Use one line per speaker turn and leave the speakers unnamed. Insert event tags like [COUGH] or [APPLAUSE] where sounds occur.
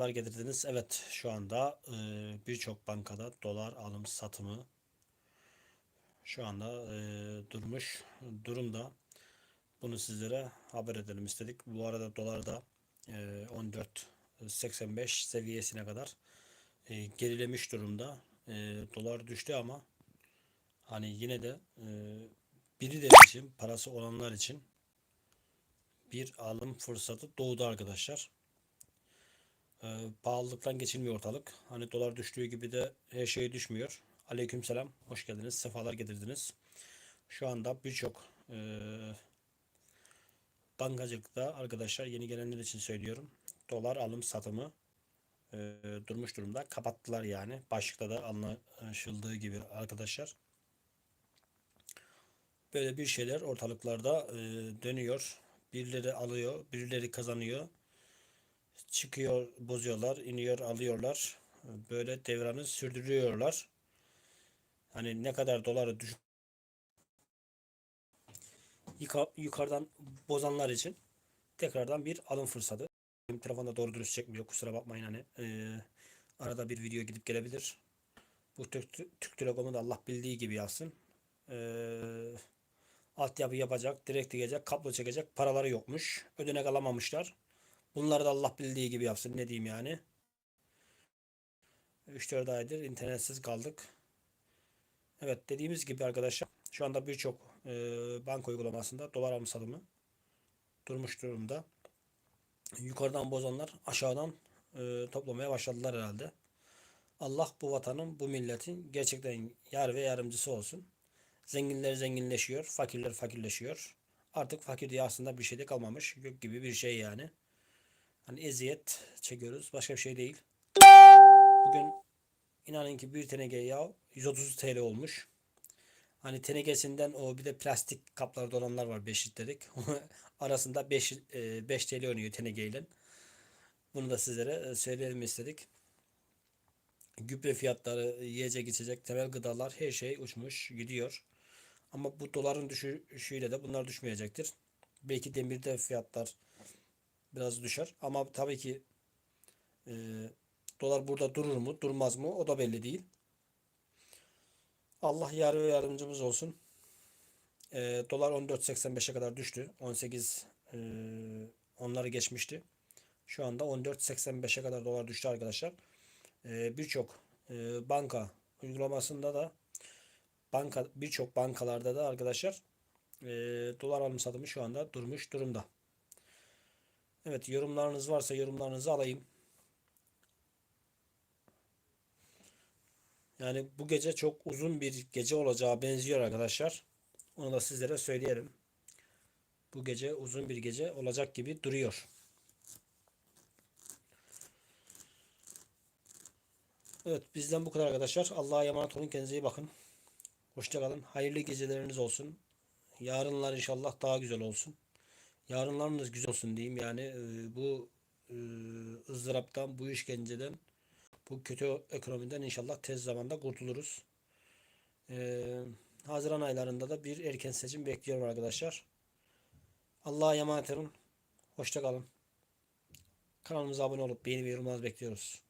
Dolar getirdiniz. Evet şu anda e, birçok bankada dolar alım satımı şu anda e, durmuş durumda. Bunu sizlere haber edelim istedik. Bu arada dolar da e, 14.85 seviyesine kadar e, gerilemiş durumda. E, dolar düştü ama hani yine de e, birileri için parası olanlar için bir alım fırsatı doğdu arkadaşlar. Ee, pahalılıktan geçilmiyor ortalık. Hani dolar düştüğü gibi de her şey düşmüyor. Aleykümselam. Hoş geldiniz. Sefalar getirdiniz. Şu anda birçok e, bankacılıkta arkadaşlar yeni gelenler için söylüyorum. Dolar alım satımı e, durmuş durumda. Kapattılar yani. Başlıkta da anlaşıldığı gibi arkadaşlar. Böyle bir şeyler ortalıklarda e, dönüyor. Birileri alıyor, birileri kazanıyor çıkıyor, bozuyorlar, iniyor, alıyorlar. Böyle devranı sürdürüyorlar. Hani ne kadar doları düş Yuka- yukarıdan bozanlar için tekrardan bir alım fırsatı. Benim telefonda doğru dürüst çekmiyor. Kusura bakmayın hani. Ee, arada bir video gidip gelebilir. Bu Türk, Türk Telekom'u da Allah bildiği gibi yapsın. Ee, altyapı yapacak, direkt diyecek, kablo çekecek paraları yokmuş. Ödenek alamamışlar. Bunları da Allah bildiği gibi yapsın. Ne diyeyim yani. 3-4 aydır internetsiz kaldık. Evet dediğimiz gibi arkadaşlar şu anda birçok e, banka uygulamasında dolar alım satımı durmuş durumda. Yukarıdan bozanlar aşağıdan e, toplamaya başladılar herhalde. Allah bu vatanın, bu milletin gerçekten yar ve yardımcısı olsun. Zenginler zenginleşiyor, fakirler fakirleşiyor. Artık fakir diye aslında bir şey de kalmamış. Yok gibi bir şey yani. Hani eziyet çekiyoruz. Başka bir şey değil. Bugün inanın ki bir teneke yağ 130 TL olmuş. Hani tenekesinden o bir de plastik kaplarda olanlar var 5 litrelik. [LAUGHS] Arasında 5, 5 TL oynuyor tenekeyle. Bunu da sizlere söyleyelim istedik. Gübre fiyatları, yiyecek içecek, temel gıdalar her şey uçmuş gidiyor. Ama bu doların düşüşüyle de bunlar düşmeyecektir. Belki demirde fiyatlar biraz düşer. Ama tabii ki e, dolar burada durur mu durmaz mı o da belli değil. Allah yar ve yardımcımız olsun. E, dolar 14.85'e kadar düştü. 18 e, onları geçmişti. Şu anda 14.85'e kadar dolar düştü arkadaşlar. E, birçok e, banka uygulamasında da banka birçok bankalarda da arkadaşlar e, dolar alım satımı şu anda durmuş durumda. Evet yorumlarınız varsa yorumlarınızı alayım. Yani bu gece çok uzun bir gece olacağı benziyor arkadaşlar. Onu da sizlere söyleyelim. Bu gece uzun bir gece olacak gibi duruyor. Evet bizden bu kadar arkadaşlar. Allah'a emanet olun. Kendinize iyi bakın. Hoşçakalın. Hayırlı geceleriniz olsun. Yarınlar inşallah daha güzel olsun. Yarınlarınız güzel olsun diyeyim. Yani e, bu e, ızdıraptan, bu işkenceden, bu kötü ekonomiden inşallah tez zamanda kurtuluruz. E, Haziran aylarında da bir erken seçim bekliyorum arkadaşlar. Allah'a emanet olun. Hoşça kalın. Kanalımıza abone olup beğeni ve yorumlarınızı bekliyoruz.